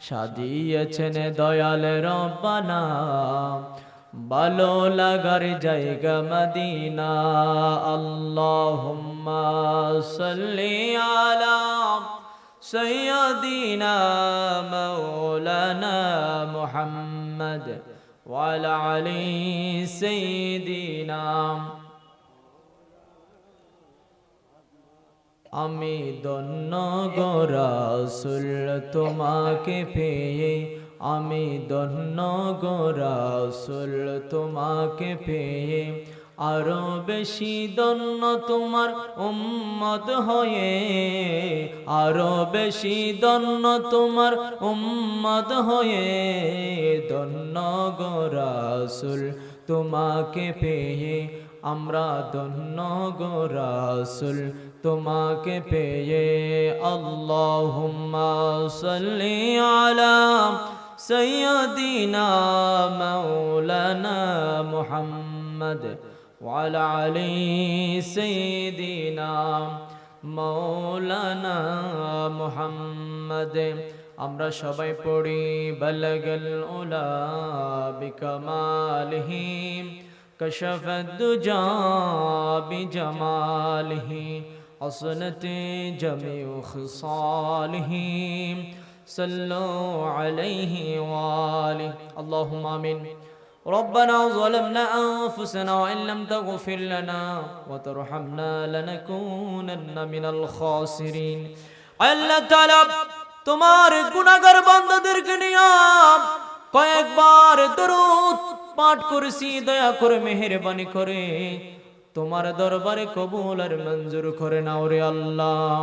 সাজিয়েছেন দয়াল রব্বানা। ভালো লাগার জায়গা মদিনা। আল্লাহুম্মা সাল্লি আলা সাইয়্যিদিনা মাওলানা ওয়ালা আলি সাইয়্যিদিনা। আমি দন্য গোরাসুল তোমাকে পেয়ে, আমি দন্য গোরাসুল তোমাকে পেয়ে। আরও বেশি দন্য তোমার উম্মত হয়ে, আরও বেশি দন্য তোমার উম্মত হয়ে। দন্য গোরাসুল তোমাকে পেয়ে, আমরা দন্য গোরাসুল তোমাকে পেয়ে আল্লাহুম্মা সাল্লি আলা সাইয়্যিদিনা মাওলানা মুহাম্মদ وعلى علي سيدنا مولانا محمد আমরা সবাই পড়ি বলগল উলা বিকমালিহি كشف الدجى بجماله حسنت جميع خصاله صلوا عليه وآله اللهم آمين ربنا ظلمنا أنفسنا وإن لم تغفر لنا وترحمنا لنكونن من الخاسرين আল্লাহ তাআলা তোমার গুনাহগার বান্দাদেরকে নিয়ে কয়েকবার দরুদ পাঠ করেছি দয়া করে মেহেরবানি করে তোমার দরবারে কবুল আর মঞ্জুর করে নাও রে আল্লাহ।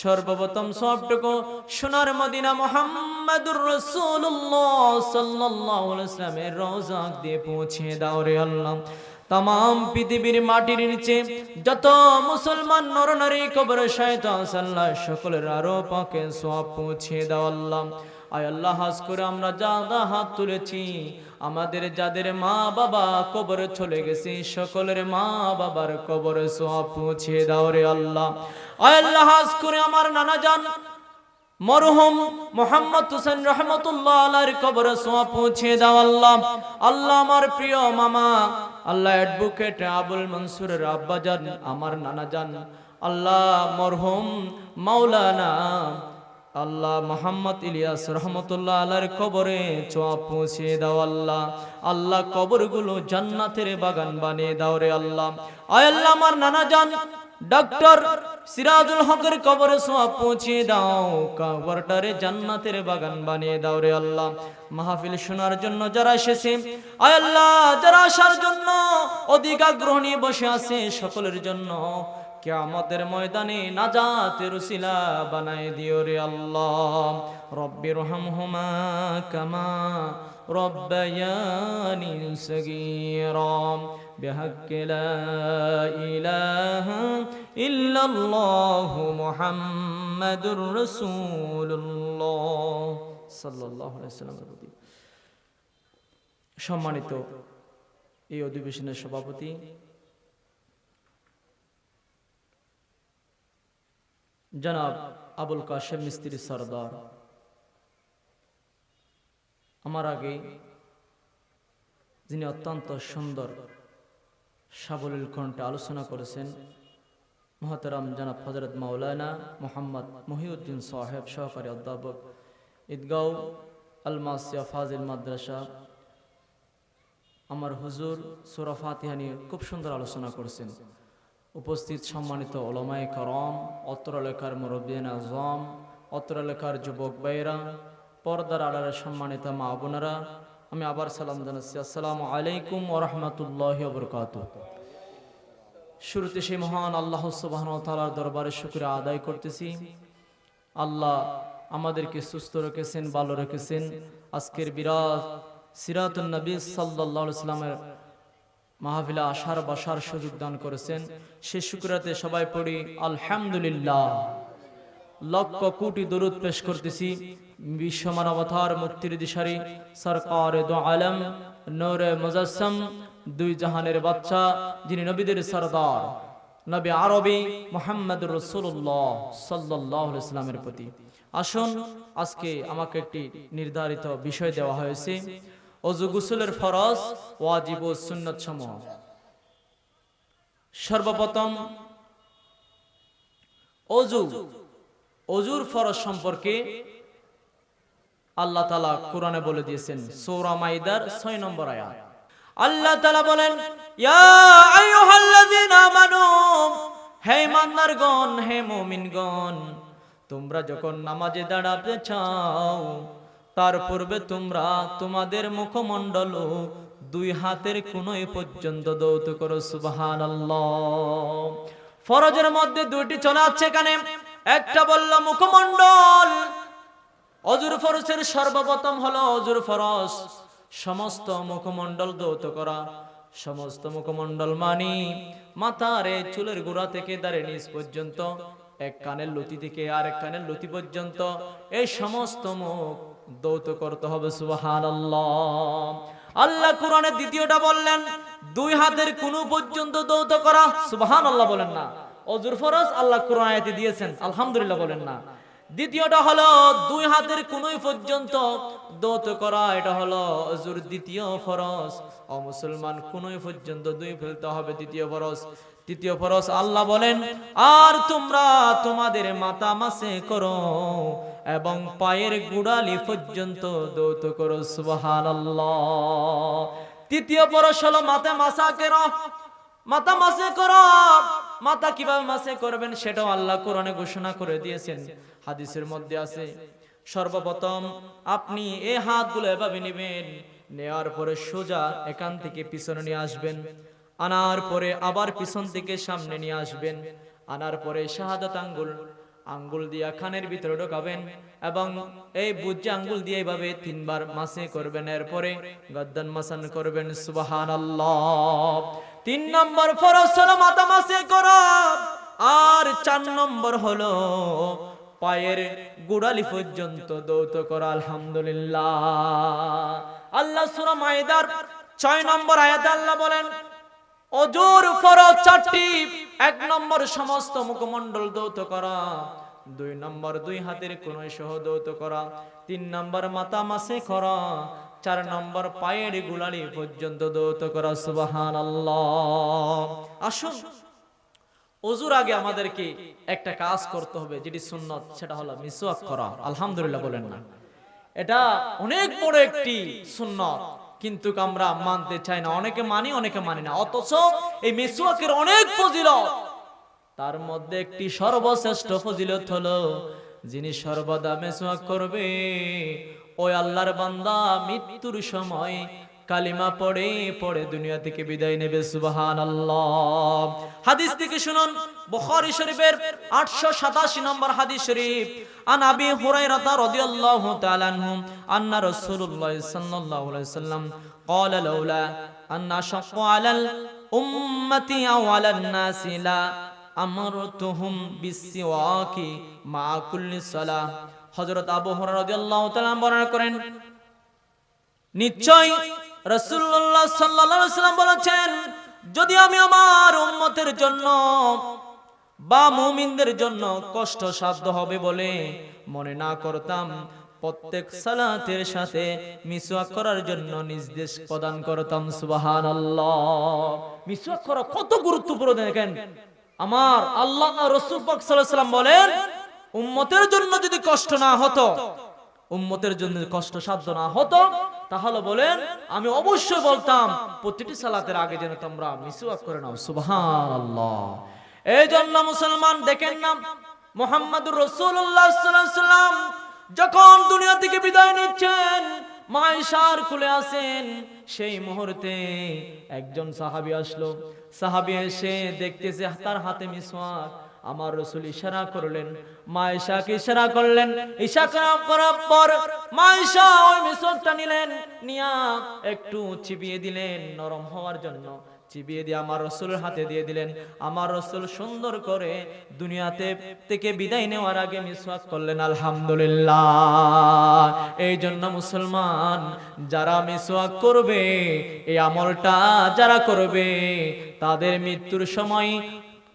সর্বপ্রথম সবটুকু সোনার মদিনা মোহাম্মদুর রসুল্লাহ সাল্লাল্লাহু আলাইহি সাল্লামের রওজা দিয়ে পৌঁছে দাও রে আল্লাহ। তাম পৃথিবীর মাটির নিচে যত মুসলমান নরনারী, কবর শয়তান সাল্লাহ সকলের আরও পাকে সব পৌঁছে দাও আল্লাহ। আয় আল্লাহ হাস করে আমরা যা হাত তুলেছি আমাদের যাদের মা বাবা কবরে চলে গেছে, সকলের মা বাবার কবরে সব পৌঁছে দাও রে আল্লাহ। আল্লাহ হাস করে আমার নানা জান মরহুম মোহাম্মদ হোসেন রহমতুল্লাহ আল্লাহর কবরে সোয়া পৌঁছে দাও আল্লাহ। আল্লাহ আমার প্রিয় মামা, আল্লাহ অ্যাডভোকেট আবুল মনসুরের আব্বাজান, আমার নানা জান আল্লাহ মরহুম মাওলানা আল্লাহ মোহাম্মদ ইলিয়াস রহমতুল্লাহ আল্লাহর কবরে চোয়া পৌঁছে দাও আল্লাহ। আল্লাহ কবরগুলো জান্নাতের বাগান বানিয়ে দাও রে আল্লাহ। আয় আল্লাহ আমার নানা জান ডক্টর সিরাজুল হকের কবরে সোয়া পৌঁছে দাও। কবরটারে জান্নাতের বাগান বানিয়ে দাও রে আল্লাহ। মাহফিল শোনার জন্য যারা এসেছে, আয় আল্লাহ, যারা আসার জন্য অধিক আগ্রহ নিয়ে বসে আছে, সকলের জন্য কিয়ামতের ময়দানে নাজাতের উসিলা বানায় দিও রে আল্লাহ রব্বির রহমহুমা কামা রব্বায়ানি সগীরা بحق لا إله إلا الله محمد رسول الله صلى الله عليه وسلم সম্মানিত এই অধিবেশনের সভাপতি জনাব আবুল কাশেম মিস্ত্রি সরদার। আমার আগে যিনি অত্যন্ত সুন্দর সাবলীল কণ্ঠে আলোচনা করেছেন, মহতারাম জনাব হজরত মাওলানা মোহাম্মদ মহিউদ্দিন সাহেব সহকারী অধ্যাপক ঈদগাঁও আলমাসিয়া ফাজিল মাদ্রাসা, আমার হুজুর সোরা ফাতিহা নিয়ে খুব সুন্দর আলোচনা করেছেন। উপস্থিত সম্মানিত ওলমায় করম অত্র লেখার মুরব্বিয়ান আজম অত্র লেখার যুবক ভাইরা পর্দার আড়ারে সম্মানিত মা বোনেরা, আমি আবার সালাম জানাচ্ছি। আসসালামু আলাইকুম ওরহমতুল্লাহ বরকাত শুরুতে সেই মহান আল্লাহ সুবাহন তালার দরবারে শুক্র আদায় করতেছি। আল্লাহ আমাদেরকে সুস্থ রেখেছেন, ভালো রেখেছেন। আজকের বিরাট সিরাতুন নবী আলাইহি সাল্লামের মাহফিলে আসার বসার সুযোগ দান করেছেন। সে শুক্রাতে সবাই পড়ি, আলহামদুলিল্লাহ। লক্ষ কোটি দরুদ পেশ করতেছি। বিশ্ব মানবতার মুক্তির দিশারি, সরকার দো আলম নূরে মুজাসম, দুই জাহানের বাচ্চা, যিনি নবীদের সরদার। নবী আরবি মোহাম্মদ রসুল্লাহ সাল্লাহ ইসলামের প্রতি। আসুন, আজকে আমাকে একটি নির্ধারিত বিষয় দেওয়া হয়েছে। অজু গুসুলের ফরজ, ওয়াজিব ও সুন্নত সমূহ। সর্বপ্রথম, অজু। অজুর ফরজ সম্পর্কে আল্লাহ তালা কোরআনে বলে দিয়েছেন, সৌরা মাইদার ছয় নম্বর আয়াত। আল্লাহ তালা বলেন, ইয়া আইয়ুহাল্লাযীনা আমানু, হে হে মুমিনগণ, তোমরা যখন নামাজে দাঁড়াতে চাও তার পূর্বে তোমরা তোমাদের মুখমণ্ডল দুই হাতের কোনোই পর্যন্ত দৌত করো, সুবহানাল্লাহ। ফরজের মধ্যে দুইটি চলে আছে এখানে। একটা বলল মুখমণ্ডল। অজুর ফরজের সর্বপ্রথম হলো অজুর ফরজ। সমস্ত মুখমণ্ডল দৌত করা। সমস্ত মুখমণ্ডল মানি মাথারে চুলের গোড়া থেকে দাঁড়িয়ে নিচ পর্যন্ত, এক কানের লতি থেকে আর এক কানের লতি পর্যন্ত, এই সমস্ত মুখ দৌত করতে হবে সুবাহান আল্লাহ কোরআনের দ্বিতীয়টা বললেন, দুই হাতের কোন পর্যন্ত দৌত করা সুবাহান আল্লাহ বলেন না। অজুর ফরজ, আল্লাহ কোরআন দিয়েছেন, আলহামদুলিল্লাহ বলেন না। দ্বিতীয়টা হলো দুই হাতের কোনই পর্যন্ত দৌত করা, এটা হলো অজুর দ্বিতীয় ফরজ। ও মুসলমান, কোনই পর্যন্ত দুই ফেলতে হবে দ্বিতীয় ফরজ। তৃতীয় ফরজ, আল্লাহ বলেন, আর তোমরা তোমাদের মাথা মাসে করো এবং পায়ের গুড়ালি পর্যন্ত দৌত করো, সুবহানাল্লাহ। তৃতীয় ফরজ হলো মাথা মাসা কেরো। মাথা মাসে করো, মাথা কীভাবে মাসে করবেন সেটাও আল্লাহ কোরআনে ঘোষণা করে দিয়েছেন। হাদিসের মধ্যে আছে, সর্বপ্রথম আপনি এই হাতগুলো এভাবে নেবেন নেওয়ার পরে সোজা এখান থেকে পিছনে নিয়ে আসবেন, আনার পরে আবার পিছন থেকে সামনে নিয়ে আসবেন, আনার পরে শাহাদাত আঙ্গুল আঙ্গুল দিয়া খানের ভিতরে ঢোকাবেন এবং এই বুজ্জে আঙ্গুল দিয়ে এইভাবে তিনবার মাসে করবেন, এরপরে গদ্দান মাসান করবেন, সুবহানাল্লাহ। তিন নম্বর হলো মাথা মাসে করা, আর চার নম্বর হলো পায়ের গুড়ালি পর্যন্ত দৌত করা, আলহামদুলিল্লাহ। আল্লাহ সূরা মাইদার ছয় নম্বর আয়াতে আল্লাহ বলেন, অজুর ফরজ চারটি, এক নম্বর সমস্ত মুখমণ্ডল দৌত করা, দুই নম্বর দুই হাতের কোন সহ দৌত করা, তিন নম্বর মাথা মাসে করা, চার নম্বর পায়ের গুলালি পর্যন্ত দৌত করা সুবাহান আল্লাহ আসুন অজুর আগে আমাদেরকে একটা কাজ করতে হবে, যেটি সুন্নত, সেটা হলো মিসওয়াক করা। আলহামদুলিল্লাহ বলেন না। এটা অনেক বড় একটি সুন্নত, কিন্তু আমরা মানতে চাই না। অনেকে মানি অনেকে মানি না। অথচ এই মিসওয়াকের অনেক ফজিলত। তার মধ্যে একটি সর্বশ্রেষ্ঠ ফজিলত হলো, যিনি সর্বদা মেসওয়াক করবে, ওই আল্লাহর বান্দা মৃত্যুর সময় কালিমা পড়ে পড়ে দুনিয়া থেকে বিদায় নেবে সুবাহান আল্লাহ হাদিস থেকে শুনুন বুখারী শরীফের 887 নম্বর হাদিস শরীফ আন আবি হুরায়রা রাদিয়াল্লাহু তাআলা আনহু আন্না রাসূলুল্লাহ সাল্লাল্লাহু আলাইহি ওয়াসাল্লাম قال لولا أن أشق على الأمة أو على الناس لا أمرتهم بالسواك مع كل صلاة হযরত আবু হুরায়রা রাদিয়াল্লাহু তাআলা বর্ণনা করেন নিশ্চয় আলাইহি সাল্লাম বলেছেন, যদি আমি আমার উম্মতের জন্য বা মুমিনদের জন্য কষ্ট সাধ্য হবে বলে মনে না করতাম, প্রত্যেক সালাতের সাথে মিসওয়াক করার জন্য নির্দেশ প্রদান করতাম। সুবহানাল্লাহ। মিসওয়াক করা কত গুরুত্বপূর্ণ দেখেন। আমার আল্লাহ রাসূল পাক সাল্লাম বলেন, উম্মতের জন্য যদি কষ্ট না হতো, উম্মতের জন্য কষ্ট সাধ্য না হতো তাহলে বলেন, আমি অবশ্যই বলতাম, প্রতিটি সালাতের আগে যেন তোমরা মিসওয়াক করে নাও। সুবহানাল্লাহ। এই জন্য মুসলমান, দেখেন না, মোহাম্মদুর রসুল্লাহ সাল্লাম যখন দুনিয়া থেকে বিদায় নিচ্ছেন মাইশার খুলে আসেন, সেই মুহূর্তে একজন সাহাবী আসলো। সাহাবী এসে দেখতেছে তার হাতে মিসওয়াক। আমার রসুল ইশারা করলেন, মা ঈশাকে ইশারা করলেন, ঈশা করার পর মা ওই মিশরটা নিলেন, নিয়া একটু চিবিয়ে দিলেন নরম হওয়ার জন্য। চিবিয়ে দিয়ে আমার রসুলের হাতে দিয়ে দিলেন। আমার রসুল সুন্দর করে দুনিয়াতে থেকে বিদায় নেওয়ার আগে মিসওয়াক করলেন, আলহামদুলিল্লাহ। এই জন্য মুসলমান, যারা মিসওয়াক করবে, এই আমলটা যারা করবে, তাদের মৃত্যুর সময়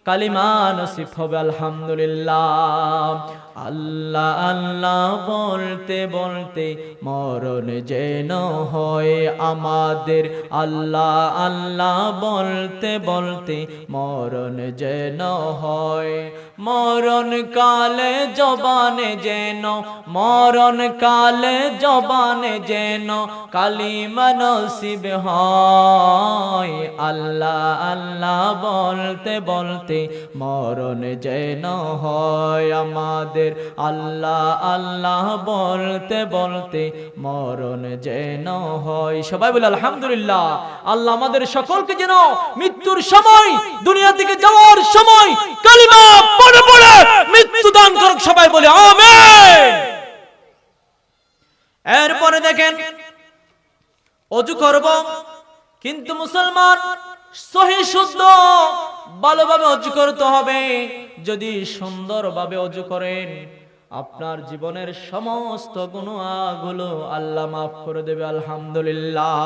কালিমা নসিব হবে আলহামদুলিল্লাহ। আল্লাহ আল্লাহ বলতে বলতে মরণ যেন হয় আমাদের। আল্লাহ আল্লাহ বলতে বলতে মরণ যেন হয়। মরণ কালে জবানে যেন, মরণ কালে জবানে যেন, কালিমা নসিব হয়। আল্লাহ আল্লাহ বলতে বলতে মরণ যেন হয় আমাদের। আল্লাহ আল্লাহ বলতে বলতে মরণ যেন হয়। সবাই বলে, আলহামদুলিল্লাহ, আল্লাহ আমাদের সকলকে যেন মৃত্যুর সময়, দুনিয়া থেকে যাওয়ার সময় কালিমা পড়ে পড়ে মৃত্যু দান করুক সবাই বলে, আমেন। এরপরে দেখেন, অজু করব, কিন্তু মুসলমান সহি শুদ্ধ ভালোভাবে অজু করতে হবে যদি সুন্দরভাবে অজু করেন আপনার জীবনের সমস্ত গুণাগুলো আল্লাহ মাফ করে দেবে আলহামদুলিল্লাহ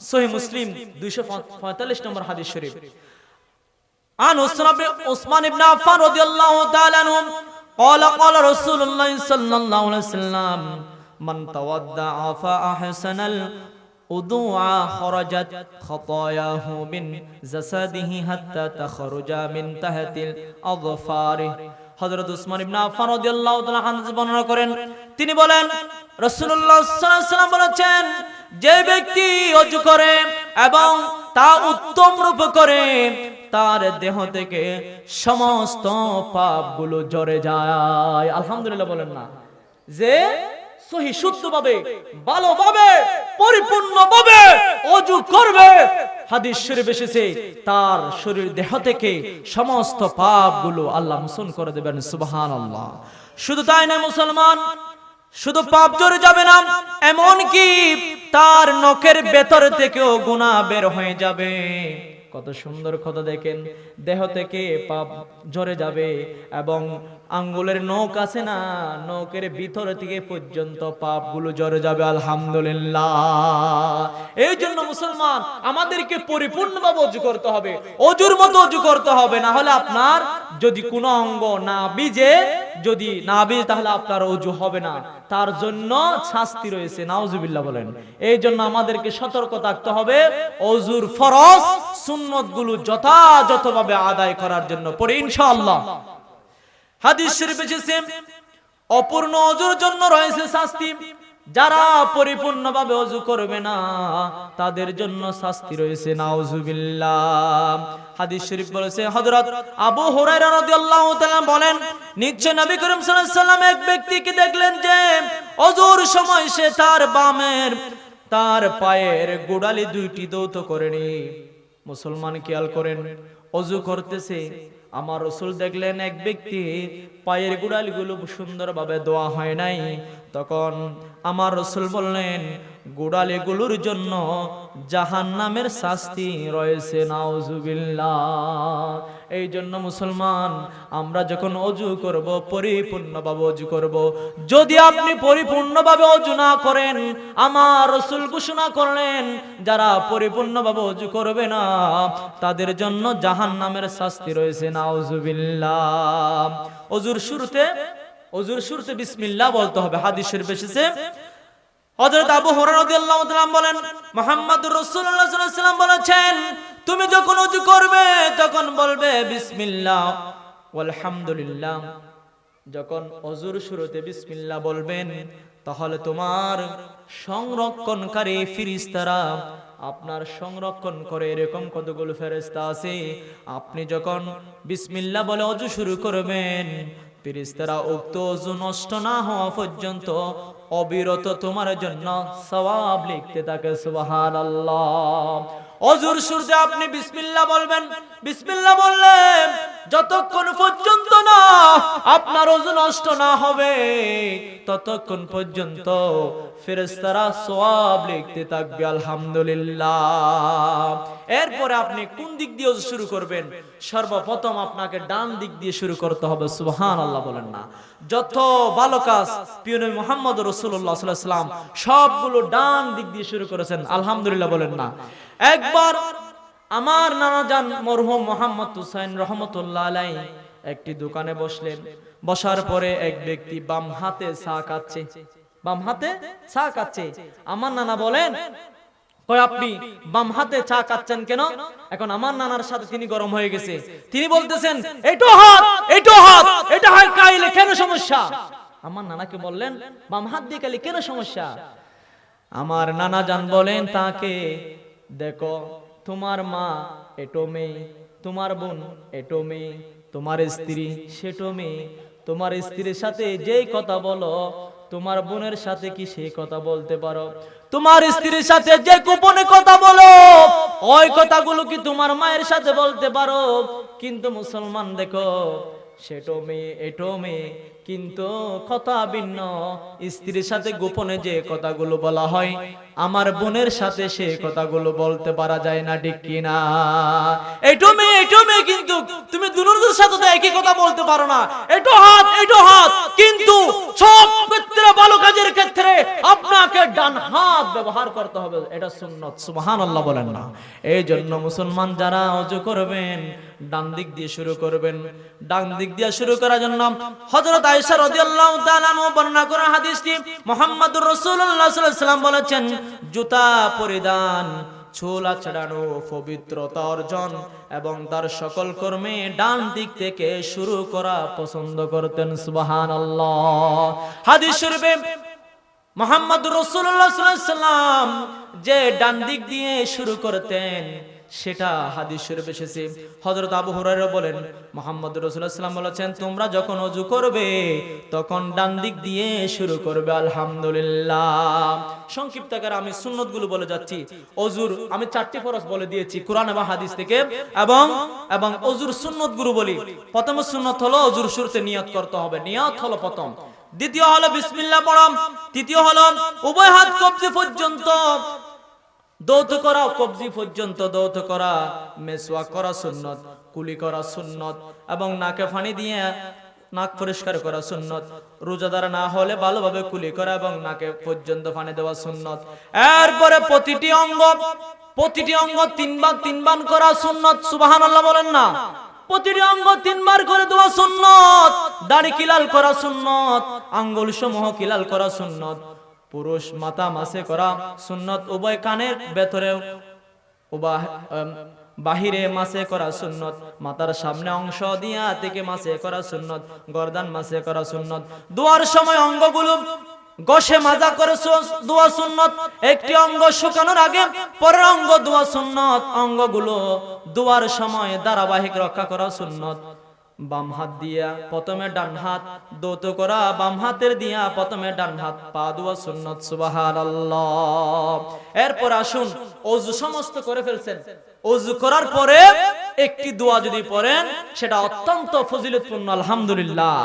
সহি মুসলিম দুইশো পঁয়তাল্লিশ নম্বর হাদিস শরীফ عن عثمان بن عفان رضي الله تعالى عنه قال قال رسول الله صلى الله عليه وسلم من تودع فأحسن الوضوء خرجت خطاياه من جسده حتى تخرج من تحت الأظفار হযরত উসমান ইবনে আফফান রাদিয়াল্লাহু তাআলা আনহু বর্ণনা করেন তিনি বলেন রাসূলুল্লাহ সাল্লাল্লাহু আলাইহি ওয়াসাল্লাম বলেছেন যে ব্যক্তি অজু করে এবং তা উত্তম রূপ করে তার দেহ থেকে সমস্ত পাপগুলো জরে যায় আলহামদুলিল্লাহ বলেন না যে সহি শুদ্ধভাবে, ভালোভাবে, পরিপূর্ণভাবে অজু করবে। হাদিস শরীফ এসেছে, তার শরীর দেহ থেকে সমস্ত পাপগুলো আল্লাহ মোচন করে দেবেন, সুবহানাল্লাহ। শুধু তাই না মুসলমান, শুধু পাপ জোরে যাবে না এমন কি তার নখের ভেতর থেকেও গুনাহ বের হয়ে যাবে। কত সুন্দর কথা দেখেন, দেহ থেকে পাপ ঝরে যাবে এবং আঙ্গুলের নখ আছে না, নখের ভিতর থেকে পর্যন্ত পাপগুলো ঝরে যাবে, আলহামদুলিল্লাহ। এই জন্য মুসলমান, আমাদেরকে পরিপূর্ণভাবে অজু করতে হবে, অজুর মতো অজু করতে হবে, না হলে আপনার যদি কোনো অঙ্গ না বিজে যদি না বিজে তাহলে আপনার অজু হবে না। তার জন্য শাস্তি রয়েছে, নাউজুবিল্লাহ বলেন। এই জন্য আমাদেরকে সতর্ক থাকতে হবে, অজুর ফরজ সুন্নতগুলো যথাযথভাবে আদায় করার জন্য পড়ে, ইনশাআল্লাহ। হাদিস শরীফ এসেছে অপূর্ণ অজুর জন্য রয়েছে শাস্তি, যারা পরিপূর্ণভাবে অজু করবে না, তাদের জন্য শাস্তি রয়েছে, নাউজুবিল্লাহ। হাদিস শরীফ বলেছে, হযরত আবু হুরায়রা রাদিয়াল্লাহু তাআলা বলেন, নিশ্চয় নবী করিম সাল্লাল্লাহু আলাইহি সাল্লাম এক ব্যক্তিকে দেখলেন যে, অজুর সময় সে তার বামের, তার পায়ের গোড়ালি দুইটি দৌত করেনি। মুসলমান খেয়াল করেন, অজু করতেছে আমার রসুল দেখলেন এক ব্যক্তি, পায়ের গুড়ালিগুলো সুন্দরভাবে দোয়া হয় নাই। তখন আমার রসুল বললেন, গুড়ালিগুলোর জন্য জাহান নামের শাস্তি রয়েছে, নাউজুবিল্লাহ। এই জন্য মুসলমান, আমরা যখন অজু করব, পরিপূর্ণভাবে অজু করব। যদি আপনি পরিপূর্ণভাবে অজু না করেন, আমার রসুল ঘোষণা করলেন, যারা পরিপূর্ণভাবে অজু করবে না, তাদের জন্য জাহান নামের শাস্তি রয়েছে। নাউজুবিল্লাহ। অজুর শুরুতে অজুর শুরুতে বিসমিল্লাহ বলতে হবে, হাদিসের বেশিছে হযরত আবু হুরায়রা রাদিয়াল্লাহু তাআলা বলেন, মুহাম্মদুর রাসূলুল্লাহ সাল্লাল্লাহু আলাইহি ওয়াসাল্লাম বলেছেন তুমি যখন ওযু করবে, তখন বলবে, বিসমিল্লাহ। আলহামদুলিল্লাহ যখন অজুর শুরুতে বিসমিল্লাহ বলবেন, তাহলে তোমার সংরক্ষণকারী ফিরিস্তারা আপনার সংরক্ষণ করে এরকম কতগুলো ফেরেস্তা আছে? আপনি যখন বিসমিল্লাহ বলে অজু শুরু করবেন, ফিরিস্তারা উক্ত অজু নষ্ট না হওয়া পর্যন্ত অবিরত তোমার জন্য সওয়াব লিখতে থাকে, সুবহানাল্লাহ। অজুর শুরুতে আপনি বিসমিল্লাহ বলবেন। বিসমিল্লাহ বললেন যতক্ষণ পর্যন্ত না আপনার ওজন নষ্ট না হবে, ততক্ষণ পর্যন্ত ফেরেশতারা সওয়াব লিখতে থাকবে, আলহামদুলিল্লাহ। এরপরে আপনি কোন দিক দিয়ে ওযু শুরু করবেন? সর্বপ্রথম আপনাকে ডান দিক দিয়ে শুরু করতে হবে, সুবহানাল্লাহ বলেন না। যত ভালো কাজ প্রিয় নবী মুহাম্মদ রাসূলুল্লাহ সাল্লাল্লাহু আলাইহি সবগুলো ডান দিক দিয়ে শুরু করেছেন, আলহামদুলিল্লাহ বলেন না। একবার আমার নানা জান মরহুম মোহাম্মদ হুসাইন রহমতুল্লাহ আলাই একটি দোকানে বসলেন। বসার পরে এক ব্যক্তি বাম হাতে চা খাচ্ছে। বাম হাতে চা খাচ্ছে। আমার নানা বলেন আপনি বাম হাতে চা খাচ্ছেন কেন? এখন আমার নানার সাথে তিনি গরম হয়ে গেছে। তিনি বলতেছেন এটো হাত এটো হাত, এটা হয় কাইলে কেন সমস্যা? আমার নানাকে বললেন, বাম হাত দিয়ে কাইলে কেন সমস্যা? আমার নানা জান বলেন, তাকে দেখো, তোমার মা এটো মেয়ে, তোমার বোন এটো মেয়ে, তোমার স্ত্রী সেটো মেয়ে, তোমার স্ত্রীর সাথে যেই কথা বলো, তোমার বোনের সাথে কি সেই কথা বলতে পারো? তোমার স্ত্রীর সাথে যে গোপনে কথা বলো, ওই কথাগুলো কি তোমার মায়ের সাথে বলতে পারো? কিন্তু মুসলমান দেখো, সেটো মেয়ে, এটো মেয়ে কিন্তু কথা ভিন্ন। স্ত্রীর সাথে গোপনে যে কথাগুলো বলা হয়, আমার বোনের সাথে সে কথাগুলো বলতে পারা যায় না, ঠিক কিনা? এটো মেয়ে এটো মেয়ে কিন্তু তুমি দুনুর সাথে তো একই কথা বলতে পারো না। এটো হাত এটো হাত, কিন্তু সব ক্ষেত্রে ভালো কাজের ক্ষেত্রে আপনাকে ডান হাত ব্যবহার করতে হবে, এটা সুন্নত বলেন না। এই জন্য মুসলমান যারা অজু করবেন, ডান দিক দিয়ে শুরু করবেন, ডান দিক দিয়ে শুরু করার জন্য রাদিয়াল্লাহু তাআলা বর্ণনা করা হাদিসটি মুহাম্মদুর রাসূলুল্লাহ সাল্লাল্লাহু আলাইহি বলেছেন, জুতা পরিধান ছোলা ছড়ানো পবিত্রতা অর্জন এবং তার সকল কর্মে ডান দিক থেকে শুরু করা পছন্দ করতেন, সুবহানাল্লাহ। হাদিস শরীফে মোহাম্মদ রসুল্লাহ সাল্লাম যে ডান দিক দিয়ে শুরু করতেন সেটা হাদিস শরীফ এসেছে। হযরত আবু হুরায়রা বলেন, মোহাম্মদ রাসূলুল্লাহ সাল্লাম বলেছেন, তোমরা যখন ওযু করবে, তখন ডান দিক দিয়ে শুরু করবে, আলহামদুলিল্লাহ। সংক্ষিপ্ত আকারে আমি সুন্নতগুলো বলে যাচ্ছি। ওযুর আমি চারটি ফরজ বলে দিয়েছি, কোরআন এবং হাদিস থেকে। এবং এবং ওযুর সুন্নতগুলো বলি। প্রথম সুন্নত হলো ওযুর শুরুতে নিয়ত করতে হবে। নিয়ত হলো প্রথম। দ্বিতীয় হলো বিসমিল্লাহ পড়াম। তৃতীয় হলো উভয় হাত কবজি পর্যন্ত দৌত করা, কবজি পর্যন্ত দৌত করা, মেসওয়া করা সুন্নত, কুলি করা সুন্নত, এবং নাকে ফানি দিয়ে নাক পরিষ্কার করা সুন্নত, রোজাদার না হলে ভালোভাবে কুলি করা এবং নাকে পর্যন্ত ফানি দেওয়া সুন্নত। এরপরে প্রতিটি অঙ্গ প্রতিটি অঙ্গ তিনবার তিনবার করা সুন্নত, সুবহানাল্লাহ বলেন না। প্রতিটি অঙ্গ তিনবার করে দেওয়া সুন্নত, দাড়ি কিলাল করা সুন্নত আঙ্গুল সমূহ কিলাল করা সুন্নত পুরুষ মাথা মাসে করা সুন্নত উভয় কানের ভেতরে বাহিরে মাসে করা সুন্নত মাথার সামনে অংশ দিয়া থেকে মাসে করা সুন্নত, গর্দান মাসে করা সুন্নত। দোয়ার সময় অঙ্গগুলো গসে মাজা করে দোয়া সুন্নত, একটি অঙ্গ শুকানোর আগে পরের অঙ্গ দোয়া সুন্নত, অঙ্গগুলো দোয়ার সময় ধারাবাহিক রক্ষা করা সুন্নত। বাম হাত দিয়া প্রথমে ডান হাত দৌত করা বাম হাতের দিয়া প্রথমে ডান হাত, পা দুয়া সুন্নত, সুবহানাল্লাহ। এরপর আসুন ওযু সমস্ত করে ফেলছেন। ওযু করার পরে একটি দোয়া যদি পড়েন, সেটা অত্যন্ত ফজিলতপূর্ণ, আলহামদুলিল্লাহ।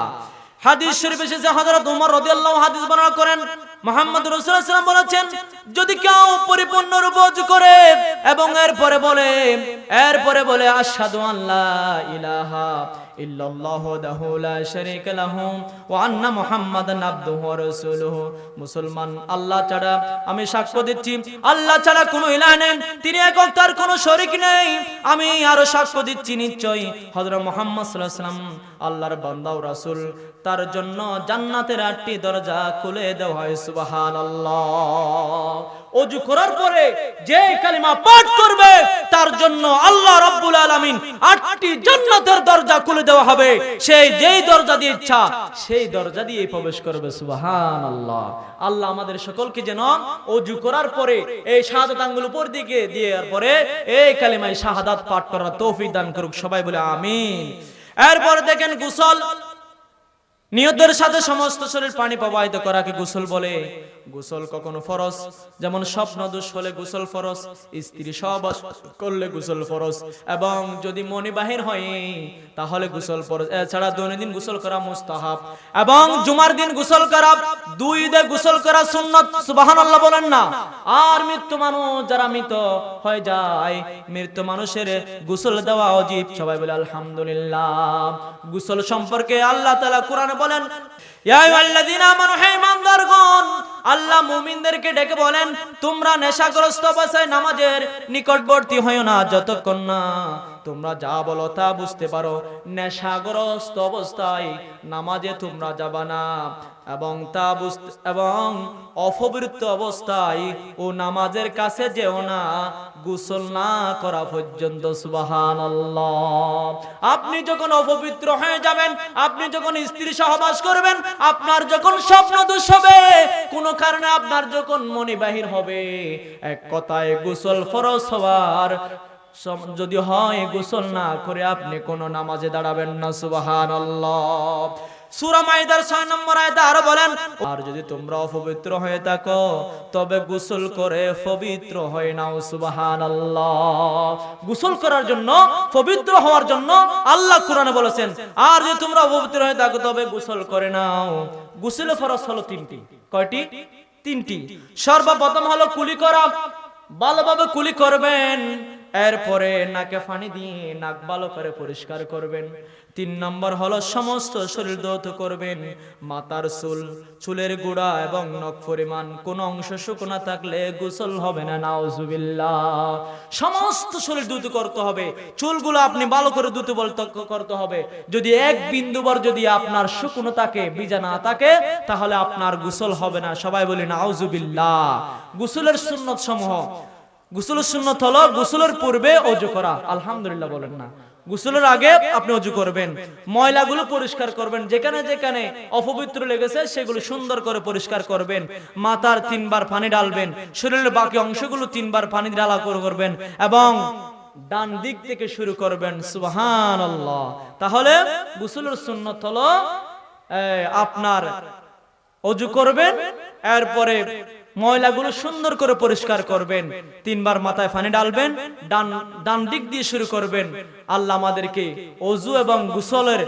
হাদিস শরীফ এসেছে, হযরত ওমর রাদিয়াল্লাহু হাদিস বর্ণনা করেন মুহাম্মদ আলাইহি বলেছেন, যদি কেউ পরিপূর্ণ রূপে ওযু করে এবং এরপরে বলে এরপরে বলে ইলাহা মুসলমান, আল্লাহ ছাড়া আমি সাক্ষ্য দিচ্ছি। আল্লাহ ছাড়া কোনো ইলাহ নেই। তিনি একক, তার কোনো শরিক নেই। আমি আরও সাক্ষ্য দিচ্ছি নিশ্চয়ই। হযরত মুহাম্মদ আল্লাহর বান্দা রাসূল, তার জন্য জান্নাতের আটটি দরজা খুলে দেওয়া হয় সুবহানাল্লাহ। ওযু করার পরে যে কালিমা পাঠ করবে, তার জন্য আল্লাহ রাব্বুল আলামিন আটটি দরজা খুলে দেওয়া হবে। সেই যেই দরজা দিয়ে ইচ্ছা, সেই দরজা দিয়ে প্রবেশ করবে, সুবহানাল্লাহ। আল্লাহ আমাদের সকলকে যেন ওযু করার পরে এই আঙ্গুল উপর দিকে পরে এই কালিমায় শাহাদাত পাঠ করার তৌফিক দান করুক, সবাই বলে আমিন। এরপর দেখেন গোসল নিয়তের সাথে সমস্ত শরীর পানি প্রবাহিত করাকে গোসল বলে। গোসল কখনো ফরজ? যেমন স্বপ্ন দোষ হলে গোসল ফরজ, স্ত্রী সহবাস করলে গোসল ফরজ। এবং যদি মনি বাহির হয়, তাহলে গোসল ফরজ। এছাড়া দৈনন্দিন গোসল করা মুস্তাহাব। এবং জুমার দিন গোসল করা, দুই ঈদে গোসল করা সুন্নত, সুবহানাল্লাহ বলেন না। আর মৃত্যু মানুষ যারা মৃত হয়ে যায়, মৃত্যু মানুষের গোসল দেওয়া উচিত। সবাই বলে, আলহামদুলিল্লাহ। গোসল সম্পর্কে আল্লাহ তাআলা কোরআনে বলেন, ইয়া আইয়ুহাল্লাযীনা আমানু হে ঈমানদারগণ আল্লাহ মুমিনদেরকে ডেকে বলেন, তোমরা নেশাগ্রস্ত অবস্থায় নামাজের নিকটবর্তী হয় না, যতক্ষণ না তোমরা যা বলো তা বুঝতে পারো। নেশাগ্রস্ত অবস্থায় নামাজে তোমরা যাবা না। এবং তা এবং অপবৃত্ত অবস্থায় ও নামাজের কাছে যেও না, গোসল না করা পর্যন্ত, সুবহানাল্লাহ। আপনি যখন অপবিত্র হয়ে যাবেন, আপনি যখন স্ত্রী সহবাস করবেন, আপনার যখন স্বপ্ন দোষ হবে, কোন কারণে আপনার যখন মনি বাহির হবে, এক কথায় গোসল ফরজ হওয়ার যদি হয় গোসল না করে আপনি কোন নামাজে দাঁড়াবেন না, সুবহানাল্লাহ। সূরা মাইদার 6 নম্বর আয়াতে আরও যদি তোমরা অপবিত্র হয়ে থাকো, তবে করে নাও হলো তিনটি। কয়টি? তিনটি। সর্বপ্রথম হলো কুলি করা। ভালোভাবে কুলি করবেন। এরপরে নাকে পানি দিয়ে নাক ভালো করে পরিষ্কার করবেন। তিন নম্বর হলো সমস্ত শরীর দৌত করবেন। মাথার চুল, চুলের গুড়া এবং নখ পরিমাণ কোন অংশ শুকনা থাকলে গোসল হবে না, নাউজুবিল্লাহ। সমস্ত শরীর দ্রুত করতে হবে। চুলগুলো আপনি ভালো করে দ্রুত বলতে করতে হবে। যদি এক বিন্দুবার যদি আপনার শুকনো থাকে বিজা না থাকে, তাহলে আপনার গোসল হবে না। সবাই বলি, নাউজুবিল্লাহ। গোসলের সুন্নত সমূহ। গোসলের সুন্নত হলো গোসলের পূর্বে অজু করা। আলহামদুলিল্লাহ বলেন না। গোসলের আগে আপনি অজু করবেন। ময়লাগুলো পরিষ্কার করবেন। যেখানে যেখানে অপবিত্র লেগেছে, সেগুলো সুন্দর করে পরিষ্কার করবেন। মাথার তিনবার পানি ডালবেন শরীরের বাকি অংশগুলো তিনবার পানি ডালা করে করবেন। এবং ডান দিক থেকে শুরু করবেন। সুবহানাল্লাহ। তাহলে গোসলের সুন্নত হলো আপনার অজু করবেন, এরপরে ময়লাগুলো সুন্দর করে পরিষ্কার করবেন। তিনবার মাথায় ফানি ডালবেন ডান ডান দিক দিয়ে শুরু করবেন। আল্লাহ আমাদেরকে অজু এবং গুসলের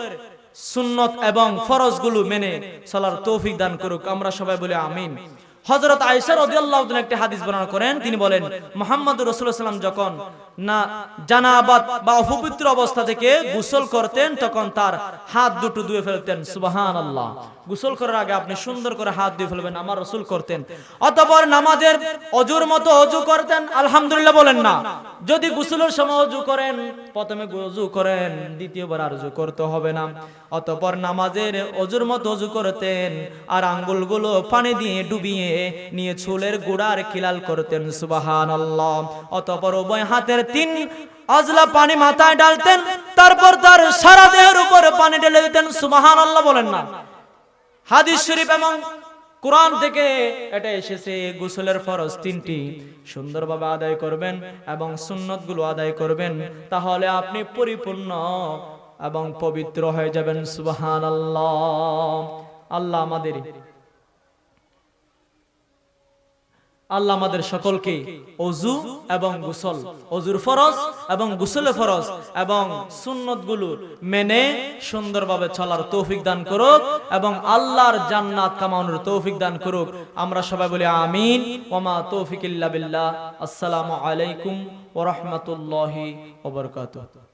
সুন্নত এবং ফরজগুলো মেনে চলার তৌফিক দান করুক। আমরা সবাই বলে আমিন। হজরত আয়সার রাদিয়াল্লাহু একটি হাদিস বর্ণনা করেন। তিনি বলেন মোহাম্মদ রসুল্লাহ সাল্লাম যখন না, জানাবাত বা অপবিত্র অবস্থা থেকে গোসল করতেন, তখন তার হাত দুটো ধুয়ে ফেলতেন, সুবহানাল্লাহ। গোসল করার আগে আপনি সুন্দর করে হাত ধুয়ে ফেলবেন, আমার রসুল করতেন। অতঃপর নামাজের অজুর মতো অজু করতেন, আলহামদুলিল্লাহ বলেন না। যদি গোসলের সময় অজু করেন, প্রথমে অজু করেন, দ্বিতীয়বার আর অজু করতে হবে না। অতঃপর নামাজের অজুর মতো অজু করতেন, আর আঙ্গুলগুলো পানি দিয়ে ডুবিয়ে নিয়ে চুলের গোড়ার খিলাল করতেন সুবাহান আল্লাহ অতপর উভয় হাতের তিন আজলা পানি মাথায় ডালতেন, তারপর তার সারা দেহের উপরে পানি ঢেলে দিতেন, সুবহানাল্লাহ বলেন না। হাদিস শরীফ এবং কোরআন থেকে এটা এসেছে, গোসলের ফরজ তিনটি। সুন্দরভাবে আদায় করবেন এবং সুন্নতগুলো আদায় করবেন, তাহলে আপনি পরিপূর্ণ এবং পবিত্র হয়ে যাবেন, সুবহানাল্লাহ। আল্লাহ আমাদের আল্লাহ আমাদের সকলকে অজু এবং গোসল, অজুর ফরজ এবং গোসলের ফরজ এবং সুন্নতগুলো মেনে সুন্দরভাবে চলার তৌফিক দান করুক এবং আল্লাহর জান্নাত কামানোর তৌফিক দান করুক। আমরা সবাই বলি আমিন। ওমা তৌফিক আসসালামু আলাইকুম ওয়া রাহমাতুল্লাহি ওয়া